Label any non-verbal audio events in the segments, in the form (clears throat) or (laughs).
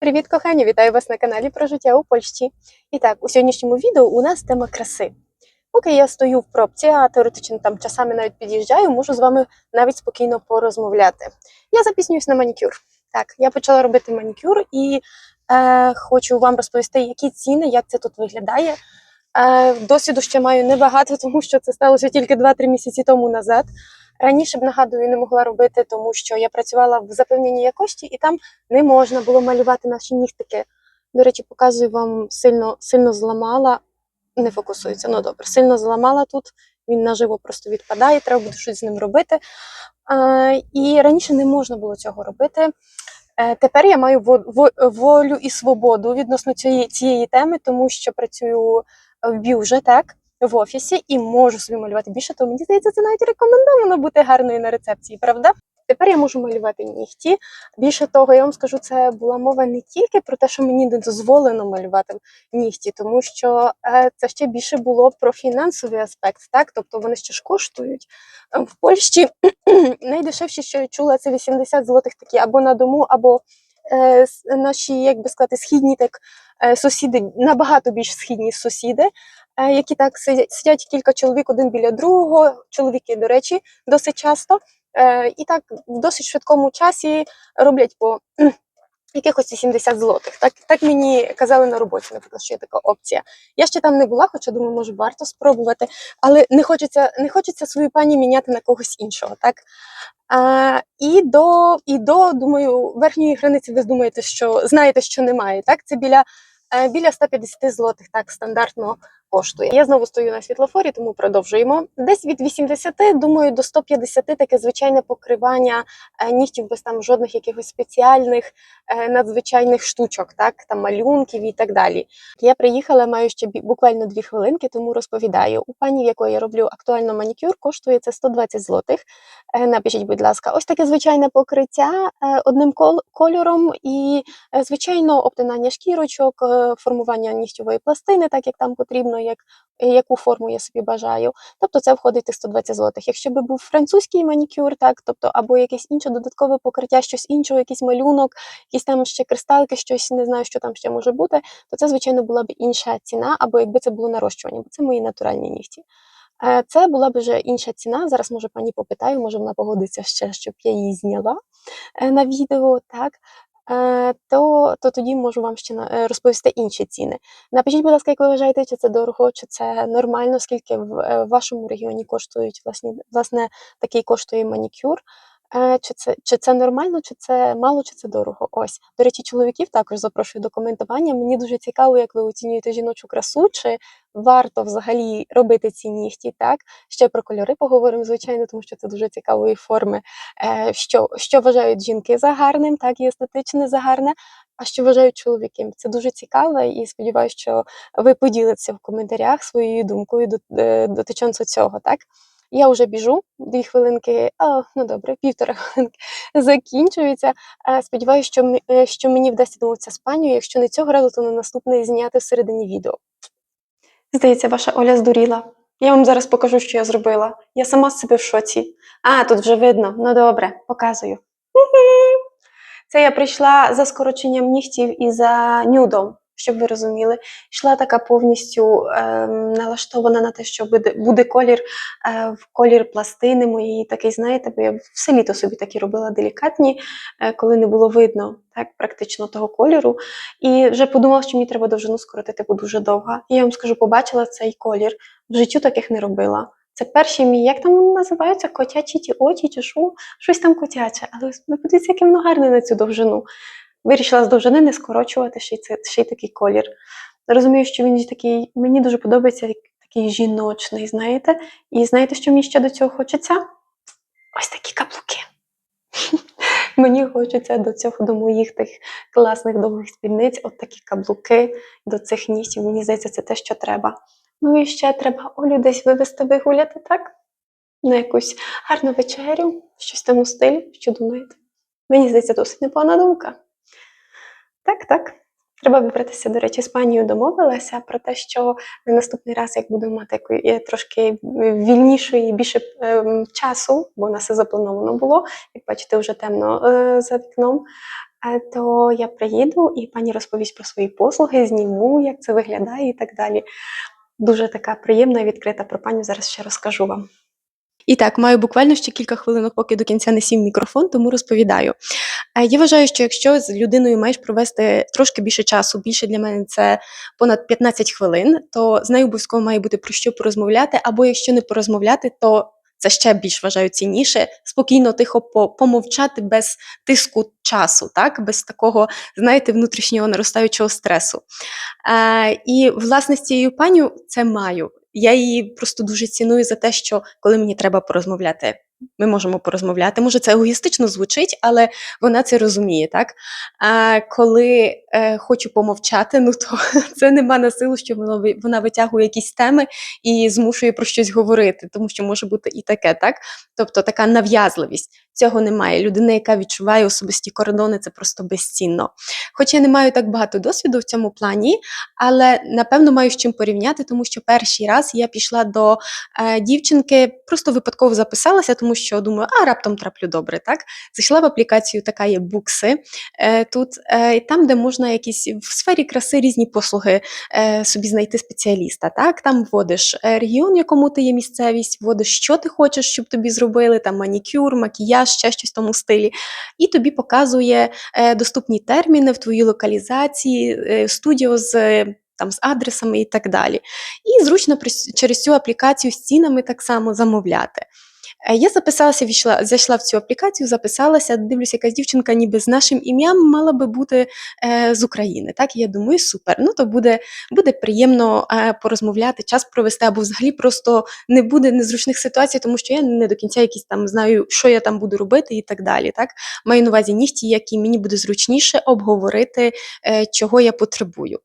Привіт, кохані! Вітаю вас на каналі про життя у Польщі. І так, у сьогоднішньому відео у нас тема краси. Поки я стою в пробці, а теоретично там часами навіть під'їжджаю, можу з вами навіть спокійно порозмовляти. Я запізнююсь на манікюр. Так, я почала робити манікюр і е, хочу вам розповісти, які ціни, як це тут виглядає. Е, досвіду ще маю небагато, (laughs) тому що це сталося тільки 2-3 місяці тому назад. Раніше б нагадую не могла робити, тому що я працювала в запевненій якості, і там не можна було малювати наші нігтики. До речі, показую вам сильно, сильно зламала. Не фокусується, ну добре, сильно зламала тут. Він наживо просто відпадає, треба буде щось з ним робити. Е, і раніше не можна було цього робити. Е, тепер я маю во- во- волю і свободу відносно цієї, цієї теми, тому що працюю в бюджет, так, в офісі і можу собі малювати більше, то мені здається, це навіть рекомендовано бути гарною на рецепції, правда? Тепер я можу малювати нігті. Більше того, я вам скажу, це була мова не тільки про те, що мені не дозволено малювати нігті, тому що е, це ще більше було про фінансовий аспект, так? Тобто вони ще ж коштують. В Польщі (clears throat) найдешевші, що я чула, це 80 злотих такі або на дому, або е, наші, як би сказати, східні так е, сусіди, набагато більш східні сусіди, які так сидять, кілька чоловік один біля другого, чоловіки, до речі, досить часто. Е, і так в досить швидкому часі роблять по (clears throat) якихось 80 злотих. Так, так мені казали на роботі, наприклад, що є така опція. Я ще там не була, хоча думаю, може варто спробувати, але не хочеться, не хочеться свою пані міняти на когось іншого. Так? А, і, до, і до, думаю, верхньої границі ви думаєте, що знаєте, що немає. Так? Це біля, е, біля 150 злотих, так стандартно коштує. Я знову стою на світлофорі, тому продовжуємо. Десь від 80, думаю, до 150 таке звичайне покривання е, нігтів без там жодних якихось спеціальних е, надзвичайних штучок, так там малюнків і так далі. Я приїхала, маю ще буквально дві хвилинки, тому розповідаю. У пані, в якої я роблю актуально манікюр, коштує це 120 злотих. Е, Напишіть, будь ласка, ось таке звичайне покриття одним кольором і звичайно обтинання шкірочок, формування нігтєвої пластини, так як там потрібно, як яку форму я собі бажаю. Тобто це входить в 120 злотих. Якщо би був французький манікюр, так тобто або якесь інше додаткове покриття, щось іншого, якийсь малюнок, якісь там ще кристалки, щось не знаю, що там ще може бути, то це звичайно була б інша ціна, або якби це було нарощування, бо це мої натуральні нігті. Е, Це була б вже інша ціна. Зараз може пані попитаю, може вона погодиться ще, щоб я її зняла е, на відео, так. Е, То, то тоді можу вам ще е, розповісти інші ціни. Напишіть, будь ласка, як ви вважаєте, чи це дорого, чи це нормально, скільки в е, вашому регіоні коштують власне, власне такий коштує манікюр. Е, Чи це, чи це нормально, чи це мало, чи це дорого? Ось. До речі, чоловіків також запрошую до коментування. Мені дуже цікаво, як ви оцінюєте жіночу красу, чи варто взагалі робити ці нігті, так? Ще про кольори поговоримо, звичайно, тому що це дуже цікавої форми. Е, Що, що вважають жінки за гарним, так і естетичне за гарне, а що вважають чоловіки. Це дуже цікаво, і сподіваюся, що ви поділитеся в коментарях своєю думкою дот- е, цього, так? Я вже біжу, дві хвилинки, а, ну добре, півтора хвилинки (laughs) закінчується. Е, Сподіваюся, що, е, що мені вдасться домовитися з пані. Якщо не цього разу, то на наступний зняти всередині відео. Здається, ваша Оля здуріла. Я вам зараз покажу, що я зробила. Я сама з себе в шоці. А, тут вже видно. Ну добре, показую. Це я прийшла за скороченням нігтів і за нюдом, щоб ви розуміли. Йшла така повністю ем, налаштована на те, що буде, буде колір е, в колір пластини моєї, такий, знаєте, бо я все літо собі такі робила делікатні, е, коли не було видно так, практично того кольору. І вже подумала, що мені треба довжину скоротити, бо дуже довга. І я вам скажу, побачила цей колір. В життю таких не робила. Це перший мій, як там називаються, котячі ті очі, чи що? Щось там котяче. Але подивіться, яке воно гарне на цю довжину. Вирішила з довжини не скорочувати ще й, це, ще й такий колір. Розумію, що він такий, мені дуже подобається, такий жіночний, знаєте. І знаєте, що мені ще до цього хочеться? Ось такі каблуки. (laughs) Мені хочеться до цього, до моїх тих класних довгих спідниць, от такі каблуки до цих нігтів. Мені здається, це те, що треба. Ну і ще треба Олю десь вивести вигуляти, так? На якусь гарну вечерю, щось там у стилі, що думаєте? Мені здається, досить непогана думка. Так, так. Треба вибратися, до речі, з панією домовилася про те, що на наступний раз, як будемо мати е, трошки вільнішої більше ем, часу, бо у нас все заплановано було, як бачите, вже темно е, за вікном. е, то я приїду і пані розповість про свої послуги, зніму, як це виглядає і так далі. Дуже така приємна і відкрита про паню. Зараз ще розкажу вам. І так, маю буквально ще кілька хвилинок, поки до кінця не сів мікрофон, тому розповідаю. Е, Я вважаю, що якщо з людиною маєш провести трошки більше часу, більше для мене це понад 15 хвилин, то з нею обов'язково має бути про що порозмовляти, або якщо не порозмовляти, то це ще більш вважаю цінніше, спокійно, тихо помовчати без тиску часу, так, без такого, знаєте, внутрішнього наростаючого стресу. Е, і власне з цією паню це маю. Я її просто дуже ціную за те, що коли мені треба порозмовляти, ми можемо порозмовляти. Може, це егоїстично звучить, але вона це розуміє, так? А коли е, хочу помовчати, ну то (laughs) це нема на силу, що вона, вона витягує якісь теми і змушує про щось говорити, тому що може бути і таке, так? Тобто така нав'язливість. Цього немає. Людина, яка відчуває особисті кордони, це просто безцінно. Хоч я не маю так багато досвіду в цьому плані, але напевно маю з чим порівняти, тому що перший раз я пішла до е, дівчинки, просто випадково записалася, тому що думаю, а раптом траплю добре. Так зайшла в аплікацію, така є букси е, тут, е, і там, де можна якісь в сфері краси різні послуги е, собі знайти спеціаліста. Так, там вводиш е, регіон, в якому ти є місцевість, вводиш, що ти хочеш, щоб тобі зробили, там манікюр, макіяж, ще щось в тому стилі, і тобі показує е, доступні терміни в твоїй локалізації, е, студіо з. е, Там з адресами і так далі. І зручно через цю аплікацію з цінами так само замовляти. Е, Я записалася, війшла, зайшла в цю аплікацію, записалася, дивлюся, якась дівчинка ніби з нашим ім'ям мала би бути е, з України. Так, я думаю, супер. Ну то буде, буде приємно е, порозмовляти, час провести, або взагалі просто не буде незручних ситуацій, тому що я не до кінця якісь там знаю, що я там буду робити і так далі. Так, маю на увазі нігті, які мені буде зручніше обговорити, е, чого я потребую.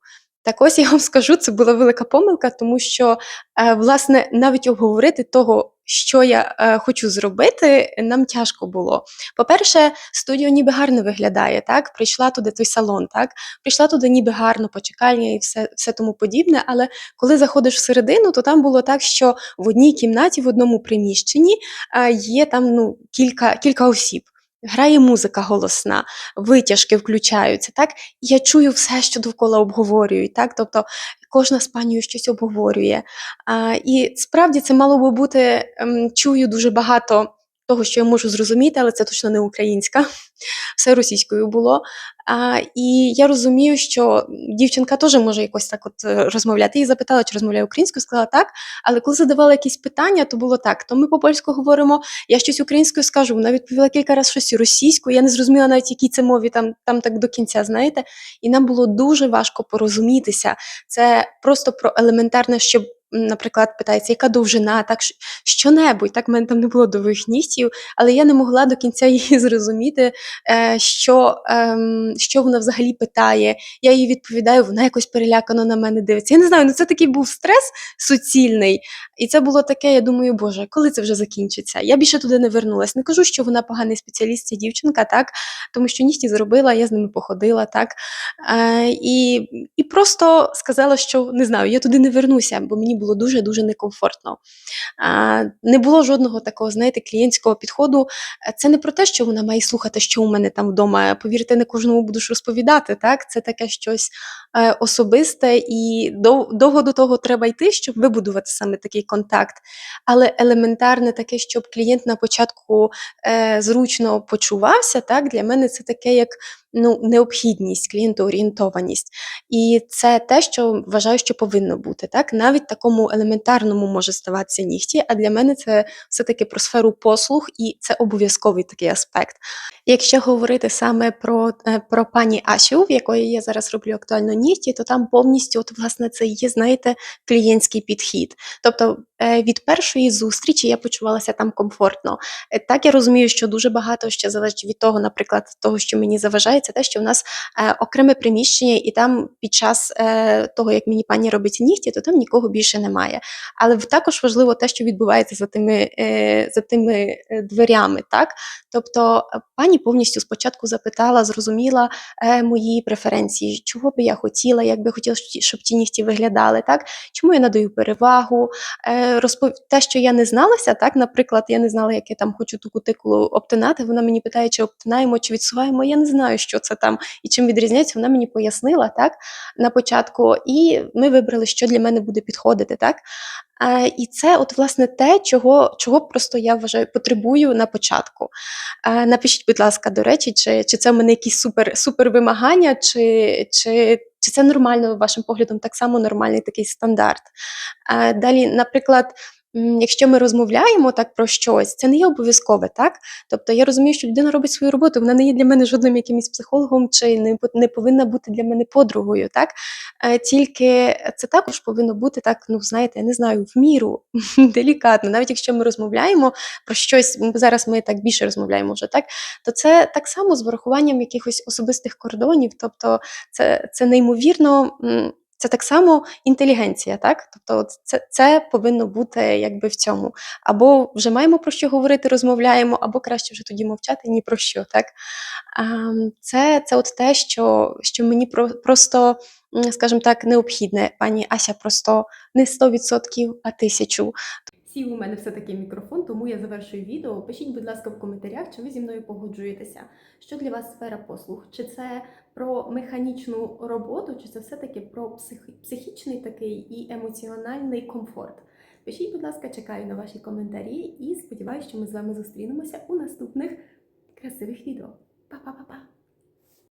Так ось я вам скажу, це була велика помилка, тому що е, власне навіть обговорити того, що я е, хочу зробити, нам тяжко було. По-перше, студіо ніби гарно виглядає, так? Прийшла туди той салон, так? Прийшла туди ніби гарно, почекальня і все, все тому подібне. Але коли заходиш всередину, то там було так, що в одній кімнаті, в одному приміщенні е, є там ну, кілька, кілька осіб. Грає музика голосна, витяжки включаються, так? І я чую все, що довкола обговорюють, так? Тобто кожна з панією щось обговорює. А, і справді це мало би бути, ем, чую дуже багато того, що я можу зрозуміти, але це точно не українська, (laughs) все російською було. А, і я розумію, що дівчинка теж може якось так от е, розмовляти. Її запитала, чи розмовляє українською, сказала так. Але коли задавала якісь питання, то було так: то ми по польську говоримо, я щось українською скажу. Вона відповіла кілька разів щось російською. Я не зрозуміла навіть, якій це мові там, там так до кінця, знаєте. І нам було дуже важко порозумітися. Це просто про елементарне, щоб. Наприклад, питається, яка довжина, так що-небудь. Так, в мене там не було довгих нігтів, але я не могла до кінця (laughs) її зрозуміти, е, що, ем, що вона взагалі питає. Я їй відповідаю, вона якось перелякано на мене дивиться. Я не знаю, ну це такий був стрес суцільний. І це було таке, я думаю, боже, коли це вже закінчиться? Я більше туди не вернулась. Не кажу, що вона поганий спеціаліст, ця дівчинка, так, тому що нігті зробила, я з ними походила, так. Е, і, і просто сказала, що не знаю, я туди не вернуся, бо мені було дуже-дуже некомфортно. Не було жодного такого, знаєте, клієнтського підходу. Е, Це не про те, що вона має слухати, що у мене там вдома. Повірте, не кожному будеш розповідати. Так, це таке щось е, особисте, і дов- довго до того треба йти, щоб вибудувати саме такий контакт. Але елементарне таке, щоб клієнт на початку е, зручно почувався, так для мене це таке як ну, необхідність, клієнтоорієнтованість. І це те, що вважаю, що повинно бути. Так? Навіть такому елементарному може ставатися нігті, а для мене це все-таки про сферу послуг, і це обов'язковий такий аспект. Якщо говорити саме про, е, про пані Асю, в якої я зараз роблю актуально нігті, то там повністю, от, власне, це є, знаєте, клієнтський підхід. Тобто від першої зустрічі я почувалася там комфортно. Е, Так я розумію, що дуже багато ще залежить від того, наприклад, того, що мені заважає, це те, що в нас е, окреме приміщення, і там під час е, того, як мені пані робить нігті, то там нікого більше немає. Але також важливо те, що відбувається за тими, е, за тими е, дверями. Так? Тобто е, пані повністю спочатку запитала, зрозуміла е, мої преференції, чого би я хотіла, як би хотіла, щоб ті- нігті виглядали, так? чому я надаю перевагу, е, розпов... те, що я не зналася, так, наприклад, я не знала, як я там хочу ту кутикулу обтинати. Вона мені питає, чи обтинаємо, чи відсуваємо. Я не знаю, що це там і чим відрізняється. Вона мені пояснила так на початку, і ми вибрали, що для мене буде підходити. Так Е, і це, от власне, те, чого, чого просто я вважаю, потребую на початку. Е, Напишіть, будь ласка, до речі, чи, чи це в мене якісь супер, супер вимагання, чи, чи, чи це нормально, вашим поглядом, так само нормальний такий стандарт. Е, Далі, наприклад. Якщо ми розмовляємо так про щось, це не є обов'язкове, так? Тобто я розумію, що людина робить свою роботу, вона не є для мене жодним якимось психологом чи не, не повинна бути для мене подругою, так? Е, Тільки це також повинно бути так, ну знаєте, я не знаю, в міру (laughs) делікатно. Навіть якщо ми розмовляємо про щось, зараз ми так більше розмовляємо вже, так то це так само з врахуванням якихось особистих кордонів. Тобто, це, це неймовірно. Це так само інтелігенція, так? Тобто, це, це повинно бути якби в цьому. Або вже маємо про що говорити, розмовляємо, або краще вже тоді мовчати ні про що. Так? Ем, Це, це от те, що, що мені про, просто, скажімо так, необхідне. Пані Ася просто не 100%, а тисячу. Сів у мене все-таки мікрофон, тому я завершую відео. Пишіть, будь ласка, в коментарях, чи ви зі мною погоджуєтеся. Що для вас сфера послуг? Чи це про механічну роботу, чи це все-таки про псих... психічний такий і емоціональний комфорт? Пишіть, будь ласка, чекаю на ваші коментарі і сподіваюся, що ми з вами зустрінемося у наступних красивих відео. Па-па-па-па!